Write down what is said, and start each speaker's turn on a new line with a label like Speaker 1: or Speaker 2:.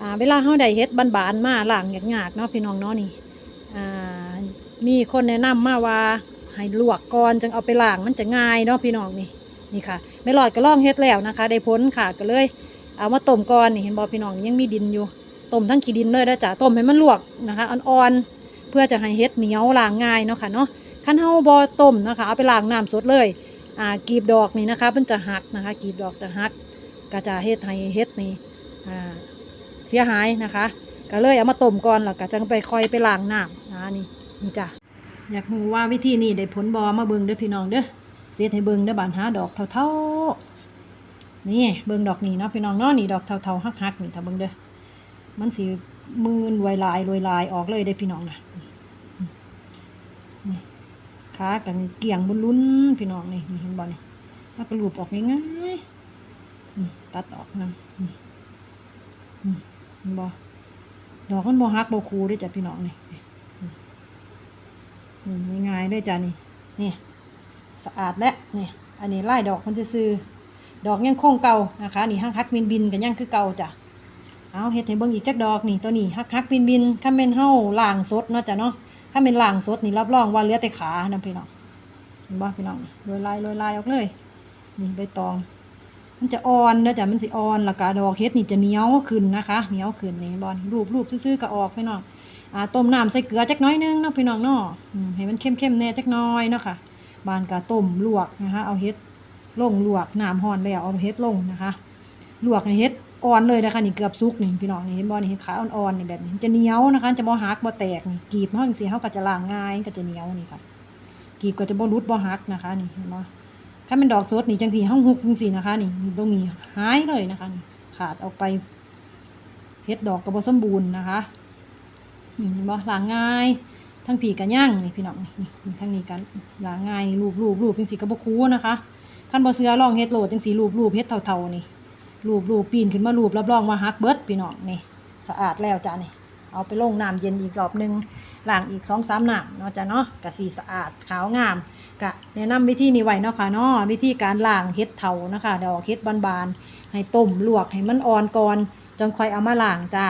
Speaker 1: อ่าเวลาเฮาได้เฮ็ดบานๆมาล้างยากๆเนาะพี่น้องเนาะนี่อ่ามีคนแนะนำมาว่าให้ลวกก่อนจึงเอาไปล้างมันจะง่ายเนาะพี่น้องนี่นี่ค่ะไม่รอดก็ลองเฮ็ดแล้วนะคะ ได้ผลค่ะก็เลย เอามาต้มก่อนนี่เห็นบ่พี่น้องยังมีดินอยู่ต้มทั้งขี้ดินเลยนะจ๊ะต้มให้มันลวกนะคะอ่อนๆเพื่อจะให้เฮ็ดเหนียวล้างง่ายเนาะค่ะเนาะคันเฮาบ่ต้มนะคะเอาไปล้างน้ำสดเลยอ่ากีบดอกนี่นะคะมันจะหักนะคะ กีบดอกจะหักก็จะเฮ็ดให้เฮ็ดนี่อ่า สียหายนะคะ ก็เลยเอามาต้มก่อนแล้วก็จังไปค่อยไปล้างน้ำนะนี่นี่จ้ะอยากรู้ว่าวิธีนี้ได้ผลบ่มาเบิงเด้อพี่น้องเด้อเสียให้เบิงเด้อบานหาดอกเท่าๆนี่เบิงดอกนี้เนาะพี่น้องเนาะนี่ดอกเท่าๆฮักๆนี่ถ้าเบิงเด้อมันสิมืนรวยลายรวยลายออกเลยเด้พี่น้องนะนี่ขากันเกี่ยงบนลุ้นพี่น้องนี่นี่เห็นบ่นี่แล้วก็ลูบออกง่ายๆตัดออกนะ อืมอืมเห็นบ่ดอกมันบ่ฮักบ่คูด้อจ้ะพี่น้องนี่นี่ง่ายๆด้อจ้ะนี่นี่สะอาดและนี่อันนี้ไล่ดอกมันจะซื้อดอกยังคงเก่านะคะนี่ฮักฮักบินบินกันยังคือเก่าจ้ะเอาเฮ็ดให้เบิ่งอีกจักดอกนี่ตัวนี้ฮักฮักบินบินถ้าเป็นเฮาล่างสดเนาะจ้ะเนาะถ้าเป็นล่างสดนี่รับรองว่าเหลือแต่ขานะพี่น้องเห็นบ่พี่น้องนี่โรยลายโรยลายออกเลย นี่ใบตอง มันจะอ่อนเด้อจ้ะมันสิอ่อนแล้วก็ดอกเฮ็ดนี่จะเหนียวขึ้นนะคะเหนียวขึ้นนี่บอลรูปรูปซื่อๆก็ออกพี่น้องอ่าต้มน้ำใส่เกลือจักน้อยนึงเนาะพี่น้องเนาะให้มันเข้มๆแน่จักน้อยเนาะค่ะบานก็ต้มลวกนะคะ เอาเฮ็ดลงลวกน้ำห่อนแล้วเอาเฮ็ดลงนะคะ ลวกให้เฮ็ดอ่อนเลยนะคะนี่เกือบสุกนี่พี่น้องนี่เห็นบ่นี่เห็นขาอ่อนๆนี่แบบนี้จะเหนียวนะคะ จะบ่หักบ่แตกนี่กีบเฮาจังซี่เฮาก็จะล้างง่ายก็จะเหนียวนี่ค่ะกีบก็จะบ่รุดบ่หักนะคะนี่เห็นบ่ ถ้ามันดอกสดนี่จังซี่เฮาฮุกจังซี่นะคะ นี่บ่มีหายเลยนะคะนี่ขาดออกไปเฮ็ดดอกก็บ่สมบูรณ์นะคะนี่เห็นบ่ล้างง่ายทั้งผีกันย่างนี่พี่น้องนี่ทั้งนี้กันล้างง่ายรูปรูปรูปจังซี่ก็บ่คูนะคะคันบ่เสือลองเฮ็ดโหลดจังซี่รูปรูปเฮ็ดเท่าๆนี่รูปรูปปีนขึ้นมารูปรับรองว่าฮักเบิดพี่น้องนี่สะอาดแล้วจ้ะนี่ เอาไปลงน้ำเย็นอีกรอบหนึงล้างอีกสองสามน้ำเนาะจ้ะเนาะกะสีสะอาดขาวงามกะแนะนำวิธีนี้ไว้เนาะค่ะเนาะวิธีการล้างเห็ดเถานะคะดอกเห็ดบานๆให้ต้มลวกให้มันอ่อนก่อนจนค่อยเอามาล้างจ้า